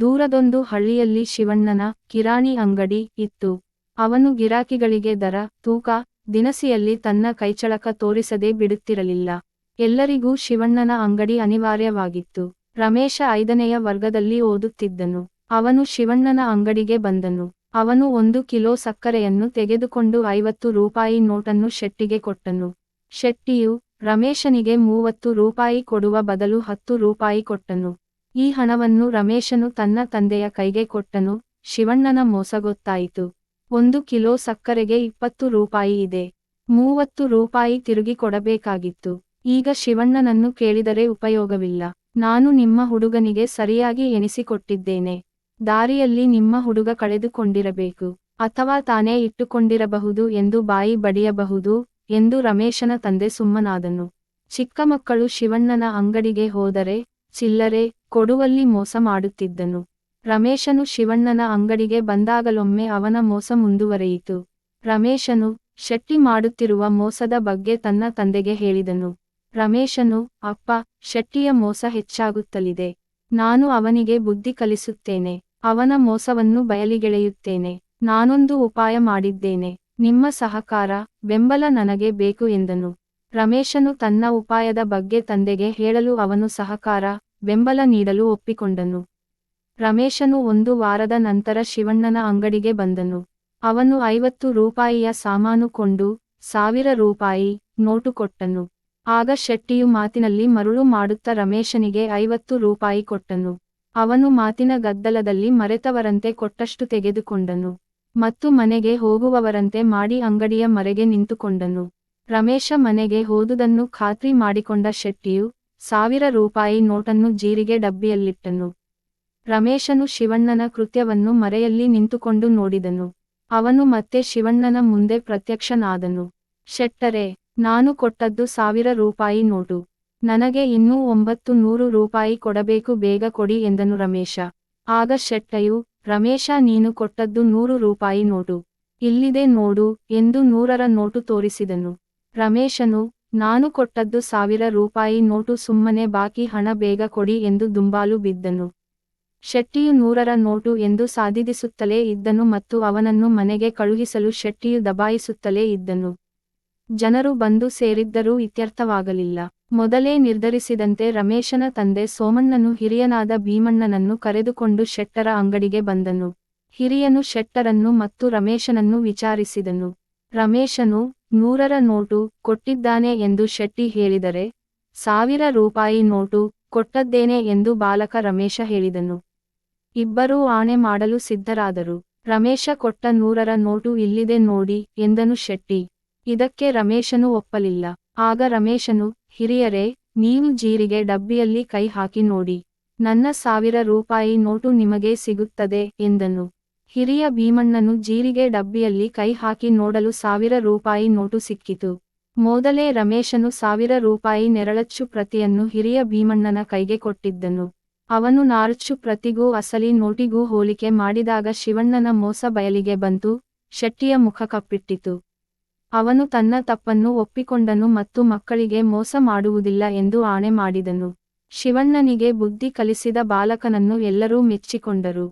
ದೂರದೊಂದು ಹಳ್ಳಿಯಲ್ಲಿ ಶಿವಣ್ಣನ ಕಿರಾಣಿ ಅಂಗಡಿ ಇತ್ತು. ಅವನು ಗಿರಾಕಿಗಳಿಗೆ ದರ, ತೂಕ, ದಿನಸಿಯಲ್ಲಿ ತನ್ನ ಕೈಚಳಕ ತೋರಿಸದೆ ಬಿಡುತ್ತಿರಲಿಲ್ಲ. ಎಲ್ಲರಿಗೂ ಶಿವಣ್ಣನ ಅಂಗಡಿ ಅನಿವಾರ್ಯವಾಗಿತ್ತು. ರಮೇಶ ಐದನೆಯ ವರ್ಗದಲ್ಲಿ ಓದುತ್ತಿದ್ದನು. ಅವನು ಶಿವಣ್ಣನ ಅಂಗಡಿಗೆ ಬಂದನು. ಅವನು ಒಂದು ಕಿಲೋ ಸಕ್ಕರೆಯನ್ನು ತೆಗೆದುಕೊಂಡು ಐವತ್ತು ರೂಪಾಯಿ ನೋಟನ್ನು ಶೆಟ್ಟಿಗೆ ಕೊಟ್ಟನು. ಶೆಟ್ಟಿಯು ರಮೇಶನಿಗೆ ಮೂವತ್ತು ರೂಪಾಯಿ ಕೊಡುವ ಬದಲು ಹತ್ತು ರೂಪಾಯಿ ಕೊಟ್ಟನು. ಈ ಹಣವನ್ನು ರಮೇಶನು ತನ್ನ ತಂದೆಯ ಕೈಗೆ ಕೊಟ್ಟನು. ಶಿವಣ್ಣನ ಮೋಸ ಗೊತ್ತಾಯಿತು. ಒಂದು ಕಿಲೋ ಸಕ್ಕರೆಗೆ ಇಪ್ಪತ್ತು ರೂಪಾಯಿ ಇದೆ. ಮೂವತ್ತು ರೂಪಾಯಿ ತಿರುಗಿ ಕೊಡಬೇಕಾಗಿತ್ತು. ಈಗ ಶಿವಣ್ಣನನ್ನು ಕೇಳಿದರೆ ಉಪಯೋಗವಿಲ್ಲ. ನಾನು ನಿಮ್ಮ ಹುಡುಗನಿಗೆ ಸರಿಯಾಗಿ ಎಣಿಸಿಕೊಟ್ಟಿದ್ದೇನೆ. ದಾರಿಯಲ್ಲಿ ನಿಮ್ಮ ಹುಡುಗ ಕಳೆದುಕೊಂಡಿರಬೇಕು. ಅಥವಾ ತಾನೇ ಇಟ್ಟುಕೊಂಡಿರಬಹುದು ಎಂದು ಬಾಯಿ ಬಡಿಯಬಹುದು ಎಂದು ರಮೇಶನ ತಂದೆ ಸುಮ್ಮನಾದನು. ಚಿಕ್ಕ ಮಕ್ಕಳು ಶಿವಣ್ಣನ ಅಂಗಡಿಗೆ ಹೋದರೆ ಚಿಲ್ಲರೆ ಕೊಡುವಲ್ಲಿ ಮೋಸ ಮಾಡುತ್ತಿದ್ದನು. ರಮೇಶನು ಶಿವಣ್ಣನ ಅಂಗಡಿಗೆ ಬಂದಾಗಲೊಮ್ಮೆ ಅವನ ಮೋಸ ಮುಂದುವರೆಯಿತು. ರಮೇಶನು, ಶೆಟ್ಟಿ ಮಾಡುತ್ತಿರುವ ಮೋಸದ ಬಗ್ಗೆ ತನ್ನ ತಂದೆಗೆ ಹೇಳಿದನು. ರಮೇಶನು, ಅಪ್ಪ, ಶೆಟ್ಟಿಯ ಮೋಸ ಹೆಚ್ಚಾಗುತ್ತಲಿದೆ. ನಾನು ಅವನಿಗೆ ಬುದ್ಧಿ ಕಲಿಸುತ್ತೇನೆ. ಅವನ ಮೋಸವನ್ನು ಬಯಲಿಗೆಳೆಯುತ್ತೇನೆ. ನಾನೊಂದು ಉಪಾಯ ಮಾಡಿದ್ದೇನೆ. ನಿಮ್ಮ ಸಹಕಾರ, ಬೆಂಬಲ ನನಗೆ ಬೇಕು ಎಂದನು. ರಮೇಶನು ತನ್ನ ಉಪಾಯದ ಬಗ್ಗೆ ತಂದೆಗೆ ಹೇಳಲು ಅವನು ಸಹಕಾರ ಬೆಂಬಲ ನೀಡಲು ಒಪ್ಪಿಕೊಂಡನು. ರಮೇಶನು ಒಂದು ವಾರದ ನಂತರ ಶಿವಣ್ಣನ ಅಂಗಡಿಗೆ ಬಂದನು. ಅವನು ಐವತ್ತು ರೂಪಾಯಿಯ ಸಾಮಾನು ಕೊಂಡು ಸಾವಿರ ರೂಪಾಯಿ ನೋಟು ಕೊಟ್ಟನು. ಆಗ ಶೆಟ್ಟಿಯು ಮಾತಿನಲ್ಲಿ ಮರುಳು ಮಾಡುತ್ತಾ ರಮೇಶನಿಗೆ ಐವತ್ತು ರೂಪಾಯಿ ಕೊಟ್ಟನು. ಅವನು ಮಾತಿನ ಗದ್ದಲದಲ್ಲಿ ಮರೆತವರಂತೆ ಕೊಟ್ಟಷ್ಟು ತೆಗೆದುಕೊಂಡನು ಮತ್ತು ಮನೆಗೆ ಹೋಗುವವರಂತೆ ಮಾಡಿ ಅಂಗಡಿಯ ಮರೆಗೆ ನಿಂತುಕೊಂಡನು. ರಮೇಶ ಮನೆಗೆ ಹೋದುದನ್ನು ಖಾತ್ರಿ ಮಾಡಿಕೊಂಡ ಶೆಟ್ಟಿಯು ಸಾವಿರ ರೂಪಾಯಿ ನೋಟನ್ನು ಜೀರಿಗೆ ಡಬ್ಬಿಯಲ್ಲಿಟ್ಟನು. ರಮೇಶನು ಶಿವಣ್ಣನ ಕೃತ್ಯವನ್ನು ಮರೆಯಲ್ಲಿ ನಿಂತುಕೊಂಡು ನೋಡಿದನು. ಅವನು ಮತ್ತೆ ಶಿವಣ್ಣನ ಮುಂದೆ ಪ್ರತ್ಯಕ್ಷನಾದನು. ಶೆಟ್ಟರೆ, ನಾನು ಕೊಟ್ಟದ್ದು ಸಾವಿರ ರೂಪಾಯಿ ನೋಟು. ನನಗೆ ಇನ್ನೂ ಒಂಬತ್ತು ನೂರು ರೂಪಾಯಿ ಕೊಡಬೇಕು, ಬೇಗ ಕೊಡಿ ಎಂದನು ರಮೇಶ. ಆಗ ಶೆಟ್ಟಯು ರಮೇಶ ನೀನು ಕೊಟ್ಟದ್ದು ನೂರು ರೂಪಾಯಿ ನೋಟು. ಇಲ್ಲಿದೆ ನೋಡು ಎಂದು ನೂರರ ನೋಟು ತೋರಿಸಿದನು. ರಮೇಶನು ನಾನು ಕೊಟ್ಟದ್ದು ಸಾವಿರ ರೂಪಾಯಿ ನೋಟು ಸುಮ್ಮನೆ ಬಾಕಿ ಹಣ ಬೇಗ ಕೊಡಿ ಎಂದು ದುಂಬಾಲು ಬಿದ್ದನು. ಶೆಟ್ಟಿಯು ನೂರರ ನೋಟು ಎಂದು ಸಾಧಿಸುತ್ತಲೇ ಇದ್ದನು ಮತ್ತು ಅವನನ್ನು ಮನೆಗೆ ಕಳುಹಿಸಲು ಶೆಟ್ಟಿಯು ದಬಾಯಿಸುತ್ತಲೇ ಇದ್ದನು. ಜನರು ಬಂದು ಸೇರಿದ್ದರೂ ಇತ್ಯರ್ಥವಾಗಲಿಲ್ಲ. ಮೊದಲೇ ನಿರ್ಧರಿಸಿದಂತೆ ರಮೇಶನ ತಂದೆ ಸೋಮಣ್ಣನು ಹಿರಿಯನಾದ ಭೀಮಣ್ಣನನ್ನು ಕರೆದುಕೊಂಡು ಶೆಟ್ಟರ ಅಂಗಡಿಗೆ ಬಂದನು. ಹಿರಿಯನು ಶೆಟ್ಟರನ್ನು ಮತ್ತು ರಮೇಶನನ್ನು ವಿಚಾರಿಸಿದನು. ರಮೇಶನು ನೂರರ ನೋಟು ಕೊಟ್ಟಿದ್ದಾನೆ ಎಂದು ಶೆಟ್ಟಿ ಹೇಳಿದರೆ, ಸಾವಿರ ರೂಪಾಯಿ ನೋಟು ಕೊಟ್ಟದ್ದೇನೆ ಎಂದು ಬಾಲಕ ರಮೇಶ ಹೇಳಿದನು. ಇಬ್ಬರೂ ಆಣೆ ಮಾಡಲು ಸಿದ್ಧರಾದರು. ರಮೇಶ ಕೊಟ್ಟ ನೂರರ ನೋಟು ಇಲ್ಲಿದೆ ನೋಡಿ ಎಂದನು ಶೆಟ್ಟಿ. ಇದಕ್ಕೆ ರಮೇಶನು ಒಪ್ಪಲಿಲ್ಲ. ಆಗ ರಮೇಶನು, ಹಿರಿಯರೇ, ನೀವು ಜೀರಿಗೆ ಡಬ್ಬಿಯಲ್ಲಿ ಕೈ ಹಾಕಿ ನೋಡಿ. ನನ್ನ ಸಾವಿರ ರೂಪಾಯಿ ನೋಟು ನಿಮಗೆ ಸಿಗುತ್ತದೆ ಎಂದನು. ಹಿರಿಯ ಭೀಮಣ್ಣನು ಜೀರಿಗೆ ಡಬ್ಬಿಯಲ್ಲಿ ಕೈ ಹಾಕಿ ನೋಡಲು ಸಾವಿರ ರೂಪಾಯಿ ನೋಟು ಸಿಕ್ಕಿತು. ಮೊದಲೇ ರಮೇಶನು ಸಾವಿರ ರೂಪಾಯಿ ನೆರಳಚ್ಚು ಪ್ರತಿಯನ್ನು ಹಿರಿಯ ಭೀಮಣ್ಣನ ಕೈಗೆ ಕೊಟ್ಟಿದ್ದನು. ಅವನು ನಾರಚ್ಚು ಪ್ರತಿಗೂ ಅಸಲಿ ನೋಟಿಗೂ ಹೋಲಿಕೆ ಮಾಡಿದಾಗ ಶಿವಣ್ಣನ ಮೋಸ ಬಯಲಿಗೆ ಬಂತು, ಶೆಟ್ಟಿಯ ಮುಖ ಕಪ್ಪಿಟ್ಟಿತು. ಅವನು ತನ್ನ ತಪ್ಪನ್ನು ಒಪ್ಪಿಕೊಂಡನು ಮತ್ತು ಮಕ್ಕಳಿಗೆ ಮೋಸ ಮಾಡುವುದಿಲ್ಲ ಎಂದು ಆಣೆ ಮಾಡಿದನು. ಶಿವಣ್ಣನಿಗೆ ಬುದ್ಧಿ ಕಲಿಸಿದ ಬಾಲಕನನ್ನು ಎಲ್ಲರೂ ಮೆಚ್ಚಿಕೊಂಡರು.